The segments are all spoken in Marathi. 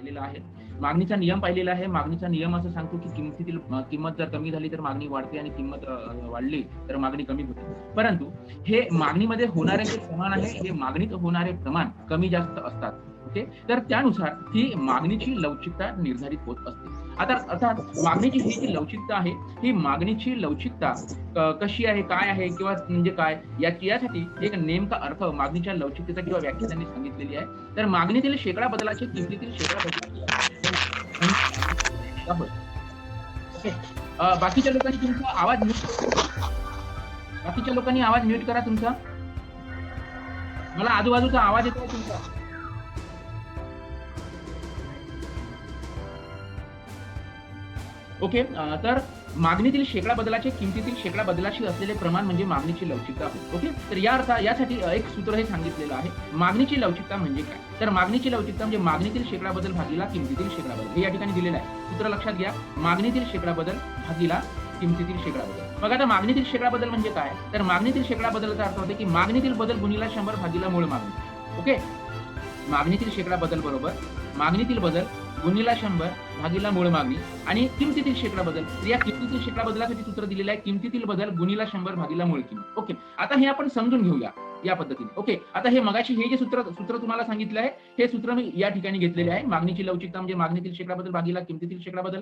केलेला आहे. मागणीचा नियम पाहिलेला आहे. मागणीचा नियम असं सांगतो की किमतीतील किंमत जर कमी झाली तर मागणी वाढते आणि किंमत वाढली तर मागणी कमी होते. परंतु हे मागणीमध्ये होणारे जे प्रमाण आहे हे मागणीत होणारे प्रमाण कमी जास्त असतात. ओके तर त्यानुसार ही मागणीची लवचिकता निर्धारित होत असते. आता अर्थात मागणीची ही जी लवचिकता आहे ही मागणीची लवचिकता कशी आहे काय आहे किंवा म्हणजे काय याची यासाठी एक नेमका अर्थ मागणीच्या लवचिकतेचा किंवा व्याख्या त्यांनी सांगितलेली आहे. तर मागणीतील शेकडा बदलाचे किमतीतील शेकडा बदल बाकीच्या लोकांनी तुमचा आवाज म्यूट बाकीच्या लोकांनी आवाज म्यूट करा तुमचा. मला आजूबाजूचा आवाज येतोय तुमचा. ओके तर मागणीतील शेकडा बदलाचे किमतीतील शेकडा बदलाशी असलेले प्रमाण म्हणजे मागणीची लवचिकता. ओके तर या अर्था यासाठी एक सूत्र हे सांगितलेलं आहे. मागणीची लवचिकता म्हणजे काय? तर मागणीची लवचिकता म्हणजे मागणीतील शेकडा बदल भागीला किमतीतील शेकडा बदल. हे या ठिकाणी दिलेलं आहे. सूत्र लक्षात घ्या. मागणीतील शेकडा बदल भागीला किमतीतील शेकडा बदल. मग आता मागणीतील शेकडा बदल म्हणजे काय? तर मागणीतील शेकडा बदलचा अर्थ होते की मागणीतील बदल गुणीला शंभर भागीला मूळ मागणी. ओके? मागणीतील शेकडा बदल बरोबर. मागणीतील बदल गुणीला शंभर भागीला मूळ मागणी आणि किमतीतील क्षेत्र बदल. या किमतीतील क्षेत्र बदलासाठी सूत्र दिलेलं आहे किमतीतील बदल गुणीला शंभर भागीला मूळ किंमत. ओके. आता हे आपण समजून घेऊया या पद्धतीने. ओके. आता हे मगाशी हे जे सूत्र सूत्र तुम्हाला सांगितलं आहे हे सूत्र मी या ठिकाणी घेतलेले आहे. मागणीची लवचिकता म्हणजे मागणीतील शेकडा बदल भागीला किमतीतील शेकडा बदल.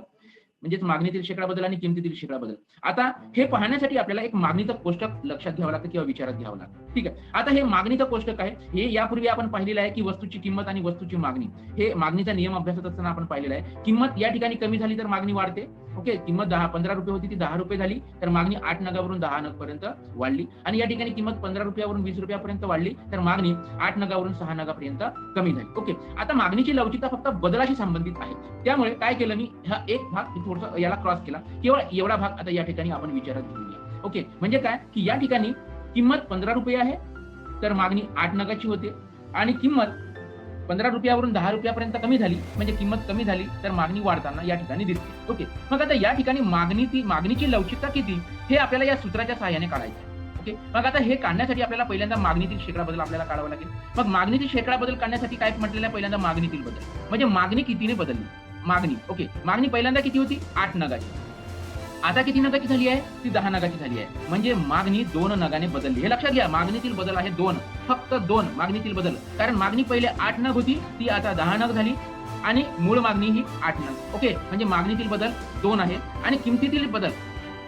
म्हणजेच मागणीतील शेकडा बदल आणि किमतीतील शेकडा बदल आता हे पाहण्यासाठी आपल्याला एक मागणीचं कोष्टक लक्षात घ्यावं लागतं किंवा विचारात घ्यावं लागतं. ठीक आहे? आता हे मागणीचं कोष्टक आहे. हे यापूर्वी आपण पाहिलेलं आहे की वस्तूची किंमत आणि वस्तूची मागणी. हे मागणीचा नियम अभ्यासत असताना आपण पाहिलेला आहे. किंमत या ठिकाणी कमी झाली तर मागणी वाढते. ओके? किंमत दहा पंधरा रुपये होती ती दहा रुपये झाली. तर मागणी आठ नगावरून दहा नग पर्यंत वाढली. आणि या ठिकाणी किंमत पंधरा रुपयावरून वीस रुपयापर्यंत वाढली. तर मागणी आठ नगावरून सहा नगापर्यंत कमी झाली. ओके? आता मागणीची लवचिकता फक्त बदलाशी संबंधित आहे. त्यामुळे काय केलं मी? हा एक भाग थोडंसं याला क्रॉस केला. केवळ एवढा भाग आता या ठिकाणी आपण विचारात घेऊया. ओके म्हणजे काय? की या ठिकाणी किंमत पंधरा रुपये आहे तर मागणी आठ नगाची होते. आणि किंमत पंधरा रुपयावरून दहा रुपयापर्यंत कमी झाली म्हणजे किंमत कमी झाली तर मागणी वाढताना या ठिकाणी दिसते. ओके मग आता या ठिकाणी मागणी ती मागणीची लवचिकता किती? हे आपल्याला या सूत्राच्या सहाय्याने काढायचं ओके मग आता हे काढण्यासाठी आपल्याला पहिल्यांदा मागणीतील शेकडा बदल आपल्याला काढावा लागेल. मग मागणीतील शेकडा बदल काढण्यासाठी काय म्हटलेलं आहे? पहिल्यांदा मागणीतील बदल. म्हणजे मागणी कितीने बदलली? मागणी. ओके मागणी पहिल्यांदा किती होती? आठ नगाची. आता किती नगाची झाली आहे? ती दहा नगाची झाली आहे. म्हणजे मागणी दोन नगाने बदलली. हे लक्षात घ्या मागणीतील बदल आहे दोन. फक्त दोन मागणीतील बदल. कारण मागणी पहिले आठ नग होती ती आता दहा नग झाली. आणि मूळ मागणी ही आठ नग. ओके म्हणजे मागणीतील बदल दोन आहे. आणि किमतीतील बदल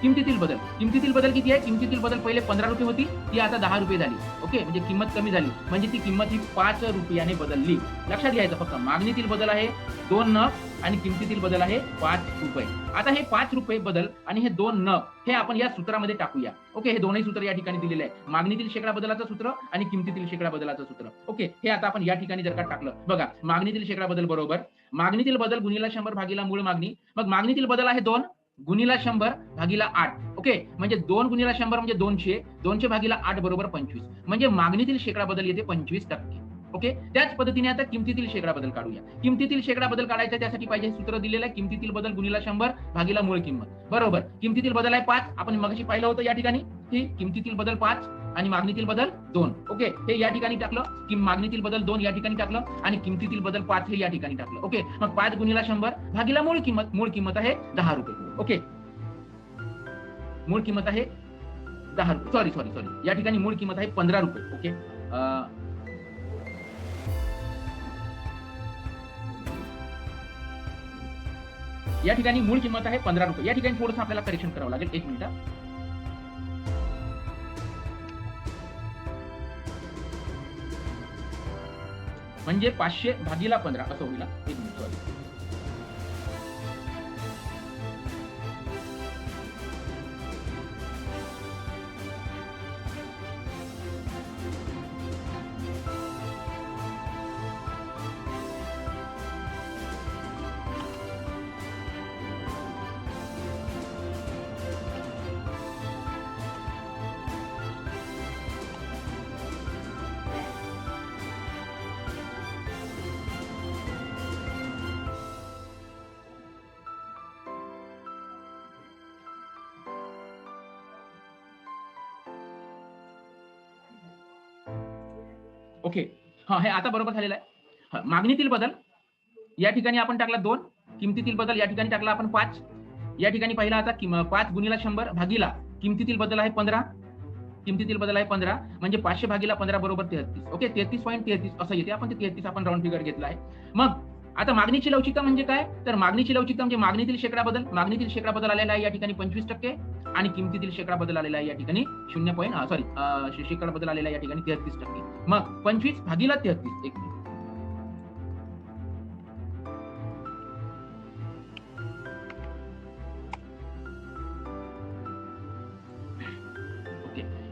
किमतीतील बदल. किमतीतील बदल किती आहे? किमतीतील बदल पहिले पंधरा रुपये होती ती आता दहा रुपये झाली. ओके म्हणजे किंमत कमी झाली. म्हणजे ती किंमत ही पाच रुपयाने बदलली. लक्षात घ्यायचं फक्त. मागणीतील बदल आहे दोन नग आणि किमतीतील बदल आहे पाच रुपये. आता हे पाच रुपये बदल आणि हे दोन न हे आपण या सूत्रामध्ये टाकूया. ओके हे दोनही सूत्र या ठिकाणी दिलेले आहे. मागणीतील शेकडा बदलाचं सूत्र आणि किमतीतील शेकडा बदलाचं सूत्र. ओके हे आता आपण या ठिकाणी जर का टाकलं बघा मागणीतील शेकडा बदल बरोबर. मागणीतील बदल गुणीला शंभर भागीला मूळ मागणी. मग मागणीतील बदल आहे दोन गुणीला शंभर भागीला आठ. ओके म्हणजे दोन गुणीला शंभर म्हणजे दोनशे दोनशे भागीला आठ बरोबर पंचवीस. म्हणजे मागणीतील शेकडा बदल येते पंचवीस टक्के. ओके? त्याच पद्धतीने आता किमतीतील शेकडा बदल काढूया. किमतीतील शेकडा बदल काढायचा त्यासाठी पाहिजे सूत्र दिलेलं आहे. किमतीतील बदल गुणीला शंभर भागीला मूळ किंमत. बरोबर? किमतीतील बदल आहे पाच. आपण मगाशी पाहिलं होतं या ठिकाणी की किमतीतील बदल पाच आणि मागणीतील बदल दोन. ओके? हे या ठिकाणी टाकलं. की मागणीतील बदल दोन या ठिकाणी टाकलं आणि किमतीतील बदल पाच हे या ठिकाणी टाकलं. ओके? मग पाच गुणीला शंभर भागीला मूळ किंमत. मूळ किंमत आहे दहा रुपये. ओके? मूळ किंमत आहे दहा रुपये. सॉरी सॉरी सॉरी या ठिकाणी मूळ किंमत आहे पंधरा रुपये. ओके? या ठिकाणी मूळ किंमत आहे पंधरा रुपये. या ठिकाणी थोडंसं आपल्याला करेक्शन करावं लागेल. एक मिनिट. म्हणजे पाचशे भागीला पंधरा असं होईल. एक मिनिट ओके हा हे आता बरोबर झालेलं आहे. मागणीतील बदल. या ठिकाणी आपण टाकला दोन. किमतीतील बदल या ठिकाणी टाकला आपण पाच. या ठिकाणी पहिला आता पाच गुणिला शंभर भागीला किमतीतील बदल आहे पंधरा. किमतीतील बदल आहे पंधरा. म्हणजे पाचशे भागीला पंधरा बरोबर तेहतीस. ओके तेहतीस पॉईंट तेहतीस असं येते. आपण ते तेहतीस आपण राऊंड फिगर घेतला आहे. मग आता मागणीची लवचिकता म्हणजे काय? तर मागणीची लवचिकता म्हणजे मागणीतील शेकडा बदल मागणीतील शेकडा बदल आलेला आहे या ठिकाणी पंचवीस टक्के आणि किमतीतील शेकडा बदल आलेला आहे या ठिकाणी शून्य पॉईंट सॉरी शेकडा बदल आलेला आहे या ठिकाणी तेहतीस टक्के. मग पंचवीस भागीला तेहतीस एक मिनिट.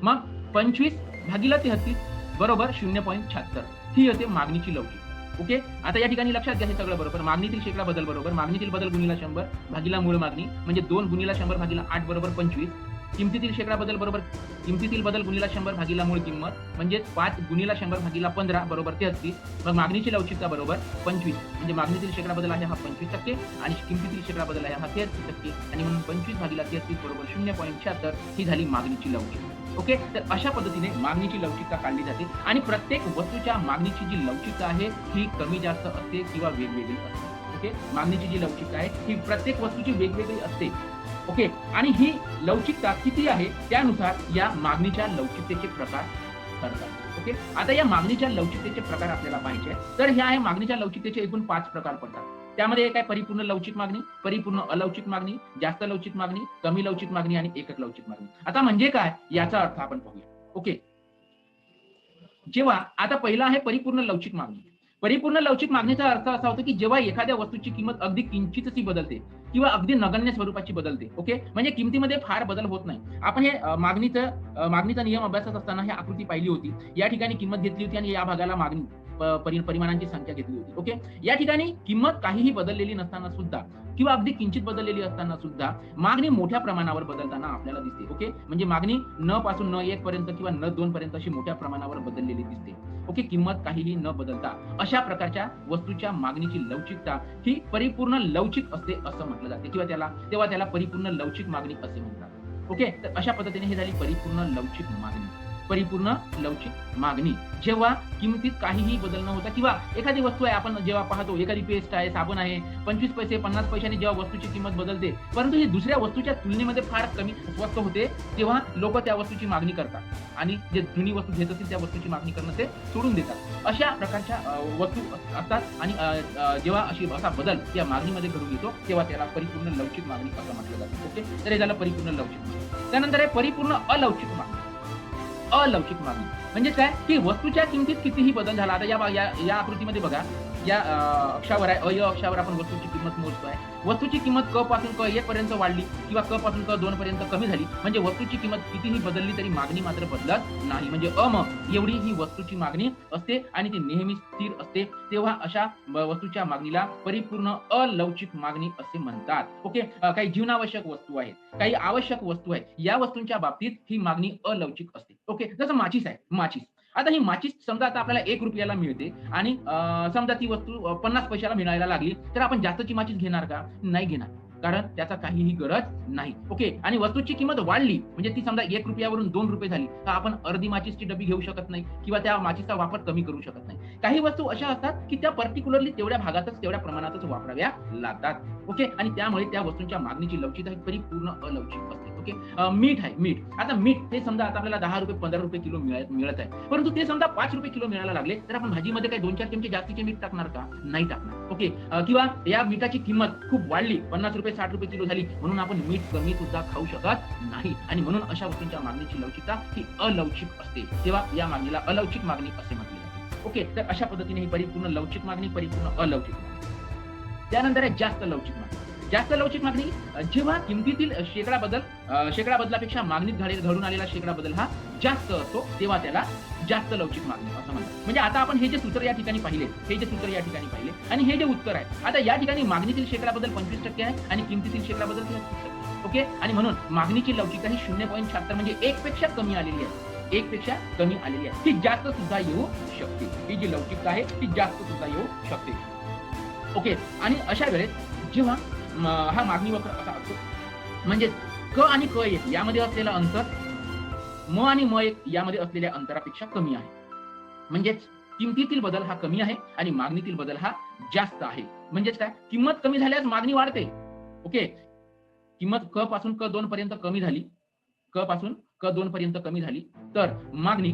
मग पंचवीस भागीला तेहतीस बरोबर शून्य पॉईंट शहात्तर. ही होते मागणीची लवचिक ओके? आता या ठिकाणी लक्षात घ्या हे सगळं बरोबर. मागणीतील शेकडा बदल बरोबर. मागणीतील बदल गुणीला शंभर भागीला मूळ मागणी. म्हणजे दोन गुणीला शंभर भागीला आठ बरोबर पंचवीस. किमतीतील शेकडा बदल बरोबर किमतीतील बदल गुणीला शंभर भागीला मूळ किंमत. म्हणजे पाच गुणीला शंभर भागीला पंधरा बरोबर तेहतीस. मग मागणीची लवचिकता बरोबर पंचवीस. म्हणजे मागणीतील शेकडा बदल आहे हा पंचवीस टक्के आणि किमतीतील शेकडा बदल आहे हा तेहतीस टक्के. आणि म्हणून पंचवीस भागीला तेहतीस बरोबर शून्य पॉईंट शहात्तर ही झाली मागणीची लवचिकता. ओके? तर अशा पद्धतीने मागणीची लवचिकता काढली जाते आणि प्रत्येक वस्तूच्या मागणीची जी लवचिकता आहे ही कमी जास्त असते किंवा वेगवेगळी असते. ओके? मागणीची जी लवचिकता आहे ही प्रत्येक वस्तूची वेगवेगळी असते. ओके? आणि ही लवचिकता किती आहे त्यानुसार या मागणीच्या लवचिकतेचे प्रकार ठरतात. ओके? आता या मागणीच्या लवचिकतेचे प्रकार आपल्याला पाहिजे तर हे आहे मागणीच्या लवचिकतेचे एकूण पाच प्रकार पडतात. त्यामध्ये काय परिपूर्ण लवचिक मागणी परिपूर्ण अलवचिक मागणी जास्त लवचिक मागणी कमी लवचिक मागणी आणि एकच लवचिक मागणी. आता म्हणजे काय? याचा अर्थ आपण पाहूया. ओके. जेव्हा आता पहिला आहे परिपूर्ण लवचिक मागणी. परिपूर्ण लवचिक मागणीचा अर्थ असा होतो की जेव्हा एखाद्या वस्तूची किंमत अगदी किंचितशी बदलते किंवा अगदी नगण्य स्वरूपाची बदलते ओके? म्हणजे किमतीमध्ये फार बदल होत नाही. आपण हे मागणीचं मागणीचा नियम अभ्यासत असताना ही आकृती पाहिली होती. या ठिकाणी किंमत घेतली होती आणि या भागाला मागणी. परिमाणांची संख्या घेतली होती. ओके या ठिकाणी किंमत काहीही बदललेली नसताना सुद्धा किंवा अगदी किंचित बदललेली असताना सुद्धा मागणी मोठ्या प्रमाणावर बदलताना आपल्याला दिसते. ओके म्हणजे मागणी न पासून न एक पर्यंत किंवा न दोन पर्यंत अशी मोठ्या प्रमाणावर बदललेली दिसते. ओके किंमत काहीही न बदलता अशा प्रकारच्या वस्तूच्या मागणीची लवचिकता ही परिपूर्ण लवचिक असते असं म्हटलं जाते. किंवा त्याला तेव्हा त्याला परिपूर्ण लवचिक मागणी असे म्हणतात. ओके तर अशा पद्धतीने हे झाली परिपूर्ण लवचिक मागणी. परिपूर्ण लवचिक मागणी. जेव्हा किमतीत काहीही बदल न होता किंवा एखादी वस्तू आहे आपण जेव्हा पाहतो एखादी पेस्ट आहे साबण आहे पंचवीस पैसे पन्नास पैशांनी जेव्हा वस्तूची किंमत बदलते परंतु ही दुसऱ्या वस्तूच्या तुलनेमध्ये फार कमी स्वस्त होते तेव्हा लोक त्या वस्तूची मागणी करतात. आणि जे जुनी वस्तू घेत असतील त्या वस्तूची मागणी करणं ते सोडून देतात. अशा प्रकारच्या वस्तू असतात आणि जेव्हा अशी असा बदल त्या मागणीमध्ये घडून येतो तेव्हा त्याला परिपूर्ण लवचिक मागणी असं म्हटलं जातं. ओके? तर हे झालं परिपूर्ण लवचिक मागणी. त्यानंतर आहे परिपूर्ण अलवचिक मागणी. अलौकिक मागणी. म्हणजे काय? की वस्तूच्या किमतीत कितीही बदल झाला आता या या या आकृतीमध्ये बघा. या अक्षावर आहे अय अक्षावर आपण वस्तूची किंमत मोजतोय. वस्तूची किंमत क पासून क एक पर्यंत वाढली किंवा क पासून क दोन पर्यंत कमी झाली म्हणजे वस्तूची किंमत कितीही बदलली तरी मागणी मात्र बदलत नाही. म्हणजे अम एवढी ही वस्तूची मागणी असते आणि ती नेहमी स्थिर असते. तेव्हा अशा वस्तूच्या मागणीला परिपूर्ण अलवचिक मागणी असे म्हणतात. ओके? काही जीवनावश्यक वस्तू आहेत काही आवश्यक वस्तू आहेत. या वस्तूंच्या बाबतीत ही मागणी अलवचिक असते. ओके? जसं माचीस आहे माचीस. आता ही माचीस समजा आता आपल्याला एक रुपयाला मिळते आणि समजा ती वस्तू पन्नास पैशाला मिळायला लागली तर आपण जास्तची माचीस घेणार का? नाही घेणार. कारण त्याचा काहीही गरज नाही. ओके? आणि वस्तूची किंमत वाढली म्हणजे ती समजा एक रुपयावरून दोन रुपये झाली तर आपण अर्धी माचीसची डबी घेऊ शकत नाही किंवा त्या माचीसचा वापर कमी करू शकत नाही. काही वस्तू अशा असतात की त्या पर्टिक्युलरली तेवढ्या भागातच तेवढ्या प्रमाणातच वापराव्या लागतात. ओके? आणि त्यामुळे त्या वस्तूंच्या मागणीची लवचिकता ही परिपूर्ण अलवचिक असते. ओके मीठ आहे मीठ. आता मीठ हे समजा आता आपल्याला दहा रुपये पंधरा रुपये किलो मिळत आहे. परंतु ते समजा पाच रुपये किलो मिळायला लागले तर आपण भाजीमध्ये काही दोन चार चमचे जास्तीचे मीठ टाकणार का? नाही टाकणार. ओके? किंवा या मिठाची किंमत खूप वाढली पन्नास रुपये साठ रुपये किलो झाली म्हणून आपण मीठ कमी सुद्धा खाऊ शकत नाही. आणि म्हणून अशा वस्तूंच्या मागणीची लवचिकता ही अलौकिक असते. तेव्हा या मागणीला अलौकिक मागणी असे म्हटले जाते. ओके? तर अशा पद्धतीने ही परिपूर्ण लवचिक मागणी परिपूर्ण अलौकिक मागणी. त्यानंतर आहे जास्त लवचिक मागणी. जास्त लवचिक मागणी जेव्हा किमतीतील शेकडा बदल शेकडा बदलापेक्षा मागणीत घडे- घडून आलेला शेकडा बदल हा जास्त असतो. तेव्हा त्याला जास्त लवचिक मागणी असं म्हणतात. म्हणजे आता आपण हे जे सूत्र या ठिकाणी पाहिले हे जे सूत्र या ठिकाणी पाहिले आणि हे जे उत्तर आहे आता या ठिकाणी मागणीतील शेकडा बदल पंचवीस टक्के आहे आणि किमतीतील शेकडा बदल ओके? आणि म्हणून मागणीची लवचिकता ही शून्य पॉईंट शहात्तर म्हणजे एक पेक्षा कमी आलेली आहे. एक पेक्षा कमी आलेली आहे. ती जास्त सुद्धा येऊ शकते. ही जी लवचिकता आहे ती जास्त सुद्धा येऊ शकते. ओके? आणि अशा वेळेस जेव्हा हा मागणी वक्र असा असतो म्हणजे क आणि क एक यामध्ये असलेलं अंतर म आणि म एक यामध्ये असलेल्या अंतरापेक्षा कमी आहे. म्हणजेच किमतीतील बदल हा कमी आहे आणि मागणीतील बदल हा जास्त आहे. म्हणजेच काय? किंमत कमी झाल्यास मागणी वाढते. ओके? किंमत क पासून क दोन पर्यंत कमी झाली क पासून क दोन पर्यंत कमी झाली तर मागणी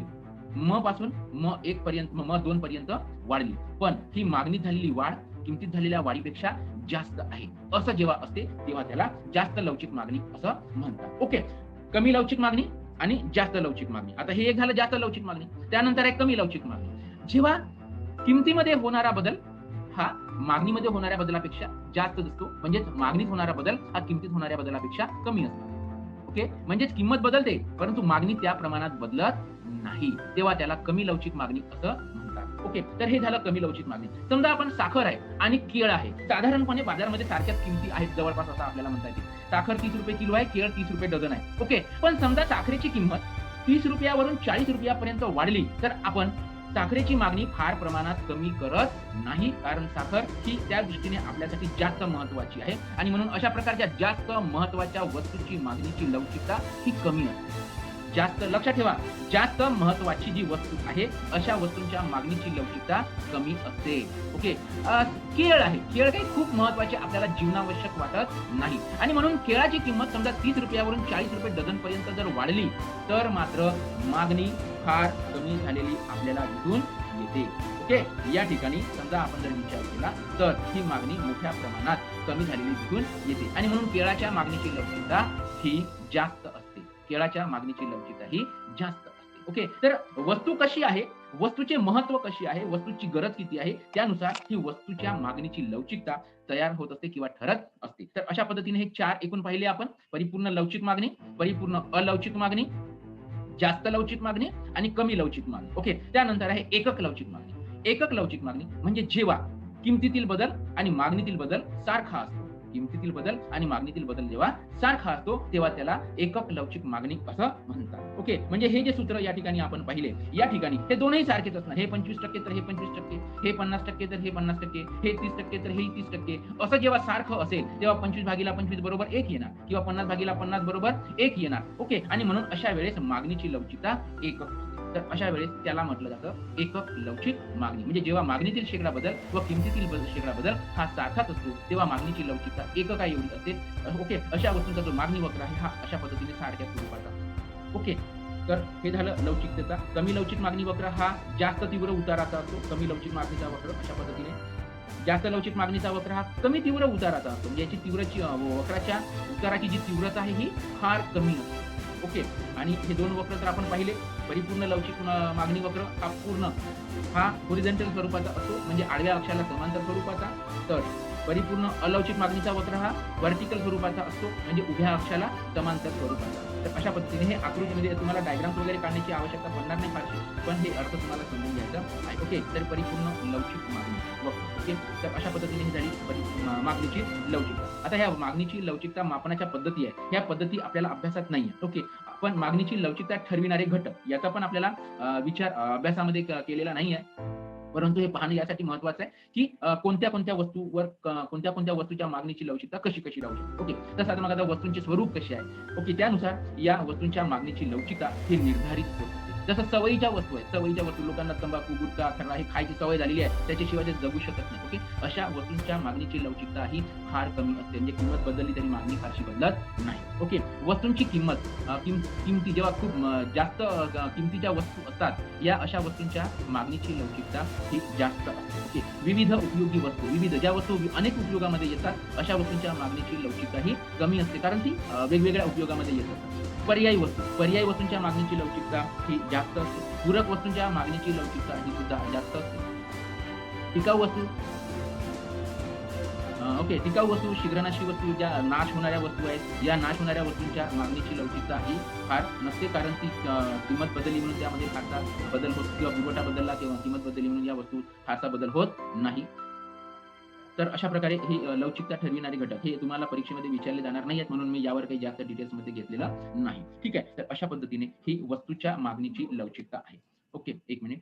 म पासून म एक पर्यंत म दोन पर्यंत वाढली. पण ही मागणी झालेली वाढ किमतीत झालेल्या वाढीपेक्षा जास्त आहे. असं जेव्हा असते तेव्हा त्याला जास्त लवचिक मागणी असं म्हणतात. ओके कमी लवचिक मागणी आणि जास्त लवचिक मागणी. आता हे एक झालं जास्त लवचिक मागणी. त्यानंतर आहे कमी लवचिक मागणी. जेव्हा किमतीमध्ये होणारा बदल हा मागणीमध्ये होणाऱ्या बदलापेक्षा जास्त असतो म्हणजेच मागणीत होणारा बदल हा किमतीत होणाऱ्या बदलापेक्षा कमी असतो. ओके म्हणजेच किंमत बदलते परंतु मागणी त्या प्रमाणात बदलत नाही. तेव्हा त्याला कमी लवचिक मागणी असं ओके तर हे झालं कमी लवचिक मागणी. समजा आपण साखर आहे आणि केळ आहे. साधारणपणे बाजारामध्ये सारख्याच किमती आहेत जवळपास असं आपल्याला म्हणता येते साखर तीस रुपये किलो आहे केळ तीस रुपये डझन आहे. ओके पण समजा साखरेची किंमत तीस रुपयावरून चाळीस रुपयापर्यंत वाढली तर आपण साखरेची मागणी फार प्रमाणात कमी करत नाही कारण साखर ही त्या दृष्टीने आपल्यासाठी जास्त महत्वाची आहे. आणि म्हणून अशा प्रकारच्या जास्त महत्त्वाच्या वस्तूची मागणीची लवचिकता ही कमी असते. जास्त लक्षात ठेवा. जास्त महत्वाची जी वस्तू आहे अशा वस्तूंच्या मागणीची लवचिकता कमी असते. ओके? केळ आहे. केळ काही खूप महत्त्वाचे आपल्याला जीवनावश्यक वाटत नाही. आणि म्हणून केळाची किंमत समजा तीस रुपयावरून चाळीस रुपये डझन पर्यंत जर वाढली तर मात्र मागणी फार कमी झालेली आपल्याला दिसून येते. ओके? या ठिकाणी समजा आपण जर विचार केला तर ही मागणी मोठ्या प्रमाणात कमी झालेली दिसून येते. आणि म्हणून केळाच्या मागणीची लवचिकता ही जास्त केळाच्या मागणीची लवचिकता ही जास्त असते. ओके तर वस्तू कशी आहे? वस्तूचे महत्त्व कशी आहे? वस्तूची गरज किती आहे? त्यानुसार ही वस्तूच्या मागणीची लवचिकता तयार होत असते किंवा ठरत असते. तर अशा पद्धतीने हे चार एकूण पाहिले आपण. परिपूर्ण लवचिक मागणी परिपूर्ण अलवचिक मागणी जास्त लवचिक मागणी आणि कमी लवचिक मागणी. ओके त्यानंतर आहे एकक लवचिक मागणी. एकक लवचिक मागणी म्हणजे जेव्हा किमतीतील बदल आणि मागणीतील बदल सारखा असतो. किमतीतील बदल आणि मागणीतील बदल जेव्हा सारखा असतो तेव्हा त्याला एकक लवचिक मागणी असं म्हणतात. ओके म्हणजे हे जे सूत्र या ठिकाणी आपण पाहिले या ठिकाणी हे दोनही सारखेच असणार. हे पंचवीस टक्के तर हे पंचवीस टक्के हे पन्नास टक्के तर हे पन्नास टक्के हे तीस टक्के तर हे तीस टक्के. असं जेव्हा सारखं असेल तेव्हा पंचवीस भागीला पंचवीस बरोबर एक येणार किंवा पन्नास भागीला पन्नास बरोबर एक येणार. ओके आणि म्हणून अशा वेळेस मागणीची लवचिकता एकक असते. तर अशा वेळेस त्याला म्हटलं जातं एकक लवचिक मागणी. म्हणजे जेव्हा मागणीतील शेकडा बदल व किमतीतील शेकडा बदल हा सारखाच असतो तेव्हा मागणीची लवचिकता एकका येऊन असते ओके अशा वस्तूंचा जो मागणी वक्र आहे हा अशा पद्धतीने सारख्या स्वरूपाचा ओके तर हे झालं लवचिकतेचा. कमी लवचिक मागणी वक्र हा जास्त तीव्र उताराचा असतो कमी लवचिक मागणीचा वक्र अशा पद्धतीने. जास्त लवचिक मागणीचा वक्र हा कमी तीव्र उताराचा असतो. म्हणजे याची तीव्रची वक्राच्या उताराची जी तीव्रता आहे ही फार कमी असते ओके. आणि हे दोन वक्र तर आपण पाहिले. परिपूर्ण लवचिक मागणी वक्र हा पूर्ण हा होरिझेंटल स्वरूपाचा असतो. म्हणजे आडव्या अक्षाला समांतर स्वरूपाचा. तर परिपूर्ण अलवचिक मागणीचा वक्र हा व्हर्टिकल स्वरूपाचा असतो म्हणजे उभ्या अक्षाला समांतर स्वरूपाचा. तर अशा पद्धतीने हे आकृतीमध्ये तुम्हाला डायग्राम्स वगैरे काढण्याची आवश्यकता पडणार नाही फारशी पण हे अर्थ तुम्हाला समजून घ्यायचा आहे. ओके तर परिपूर्ण लवचिक मागणी. वक्र ओके तर अशा पद्धतीने ही झाली मागणीची लवचिकता आता ह्या मागणीची लवचिकता मापनाच्या पद्धती आहे. ह्या पद्धती आपल्याला अभ्यासात नाही आहे ओके पण मागणीची लवचिकता ठरविणारे घटक याचा पण आपल्याला विचार अभ्यासामध्ये केलेला नाही आहे परंतु हे पाहणं यासाठी महत्वाचं आहे की कोणत्या कोणत्या वस्तूवर कोणत्या कोणत्या वस्तूच्या मागणीची लवचिकता कशी कशी राहू शकते? ओके तर साधारण मग आता वस्तूंचे स्वरूप कसे आहे? ओके त्यानुसार या वस्तूंच्या मागणीची लवचिकता ही निर्धारित होते. जसं सवयीच्या वस्तू आहेत सवयीच्या वस्तू लोकांना तंबाखू गुटखा खरा हे खायची सवय झालेली आहे त्याच्याशिवाय ते जगू शकत नाही ओके अशा वस्तूंच्या मागणीची लवचिकता ही फार कमी असते म्हणजे किंमत बदलली तरी मागणी फारशी बदलत नाही ओके वस्तूंची किंमत किमती जेव्हा खूप जास्त किमतीच्या वस्तू असतात या अशा वस्तूंच्या मागणीची लवचिकता ही जास्त असते ओके विविध उपयोगी वस्तू विविध ज्या वस्तू अनेक उपयोगामध्ये येतात अशा वस्तूंच्या मागणीची लवचिकता ही कमी असते कारण ती वेगवेगळ्या उपयोगामध्ये येत असतात. पर्यायी वस्तू पर्यायी वस्तूंच्या मागणीची लवचिकता ही जास्त असते. पूरक वस्तूंच्या मागणीची लवचिकता ही सुद्धा जास्त असते. टिकाऊ वस्तू. ओके टिकाऊ वस्तू शीघ्रनाशी वस्तू ज्या नाश होणाऱ्या वस्तू आहेत या नाश होणाऱ्या वस्तूंच्या मागणीची लवचिकता ही फार नसते. कारण ती किंमत बदलली म्हणून त्यामध्ये फारसा बदल होत किंवा पुरवठा बदलला किंवा किंमत बदलली म्हणून या वस्तू फारसा बदल होत नाही. तर अशा प्रकारे ही लवचिकता ठरविणारे घटक हे तुम्हाला परीक्षेमध्ये विचारले जाणार नाही आहेत म्हणून मी यावर काही जास्त डिटेल्समध्ये घेतलेला नाही. ठीक आहे? तर अशा पद्धतीने ही वस्तूच्या मागणीची लवचिकता आहे. ओके एक मिनिट